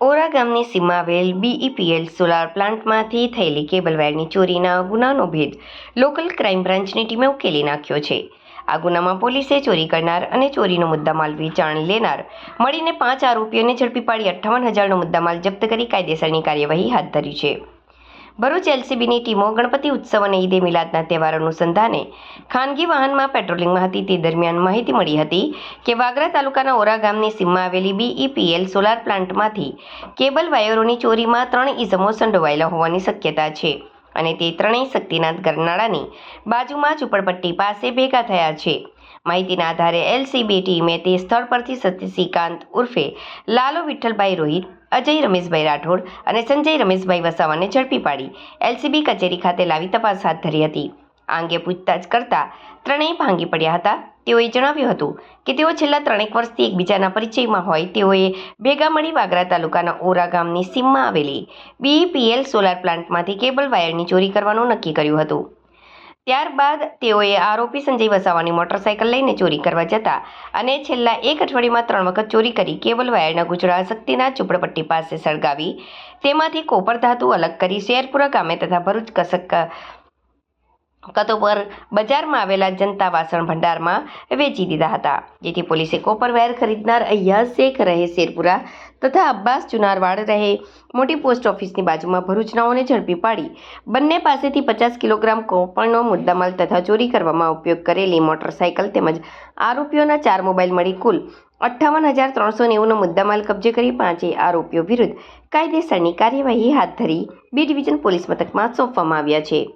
ઓરા ગામની સીમમાં આવેલ બીઈપીએલ સોલાર પ્લાન્ટમાંથી થયેલી કેબલ વાયરની ચોરીના ગુનાનો ભેદ લોકલ ક્રાઇમ બ્રાન્ચની ટીમે ઉકેલી નાખ્યો છે. આ ગુનામાં પોલીસે ચોરી કરનાર અને ચોરીનો મુદ્દામાલ વેચાણ લેનાર મળીને પાંચ આરોપીઓને ઝડપી પાડી અઠ્ઠાવન હજારનો મુદ્દામાલ જપ્ત કરી કાયદેસરની કાર્યવાહી હાથ ધરી છે. ભરૂચ એલસીબીની ટીમો ગણપતિ ઉત્સવ અને ઈદે મિલાદના તહેવાર અનુસંધાને ખાનગી વાહનમાં પેટ્રોલિંગમાં હતી તે દરમિયાન માહિતી મળી હતી કે વાગરા તાલુકાના ઓરા ગામની સીમમાં આવેલી બીઈપીએલ સોલાર પ્લાન્ટમાંથી કેબલ વાયરોની ચોરીમાં ત્રણ ઇસમો સંડોવાયેલા હોવાની શક્યતા છે. અને તે ત્રણેય શક્તિનાથ ગરનાળાની બાજુમાં ઝૂંપડપટ્ટી પાસે ભેગા થયા છે. માહિતીના આધારે એલસીબી ટીમે તે સ્થળ પરથી સતીશીકાંત ઉર્ફે લાલો વિઠ્ઠલભાઈ રોહિત, અજય રમેશભાઈ રાઠોડ અને સંજય રમેશભાઈ વસાવાને ઝડપી પાડી એલસીબી કચેરી ખાતે લાવી તપાસ હાથ ધરી હતી. આ અંગે પૂછતાછ કરતા ત્રણેય ભાંગી પડ્યા હતા. તેઓએ જણાવ્યું હતું કે તેઓ છેલ્લા ત્રણેક વર્ષથી એકબીજાના પરિચયમાં હોય તેઓએ ભેગા મળી વાગરા તાલુકાના ઓરા ગામની સીમમાં આવેલી બીઈપીએલ સોલાર પ્લાન્ટમાંથી કેબલ વાયરની ચોરી કરવાનું નક્કી કર્યું હતું. ત્યારબાદ તેઓએ આરોપી સંજય વસાવાની મોટરસાયકલ લઈને ચોરી કરવા જતા અને છેલ્લા એક અઠવાડિયામાં ત્રણ વખત ચોરી કરી કેબલ વાયરના ગુજરાત શક્તિના ઝૂંપડપટ્ટી પાસે સળગાવી તેમાંથી કોપર ધાતુ અલગ કરી શેરપુરા ગામે તથા ભરૂચ કસક કતોપર બજારમાં આવેલા જનતા વાસણ ભંડારમાં વેચી દીધા હતા, જેથી પોલીસે કોપર વાયર ખરીદનાર અય્યાઝ શેખ રહે શેરપુરા તથા અબ્બાસ ચુનારવાડ રહે મોટી પોસ્ટ ઓફિસની બાજુમાં ભરૂચનાઓને ઝડપી પાડી. બંને પાસેથી પચાસ કિલોગ્રામ કોપરનો મુદ્દામાલ તથા ચોરી કરવામાં ઉપયોગ કરેલી મોટરસાયકલ તેમજ આરોપીઓના ચાર મોબાઈલ મળી કુલ અઠ્ઠાવન હજાર ત્રણસો નેવુંનો મુદ્દામાલ કબજે કરી પાંચેય આરોપીઓ વિરુદ્ધ કાયદેસરની કાર્યવાહી હાથ ધરી બી ડિવિઝન પોલીસ મથકમાં સોંપવામાં આવ્યા છે.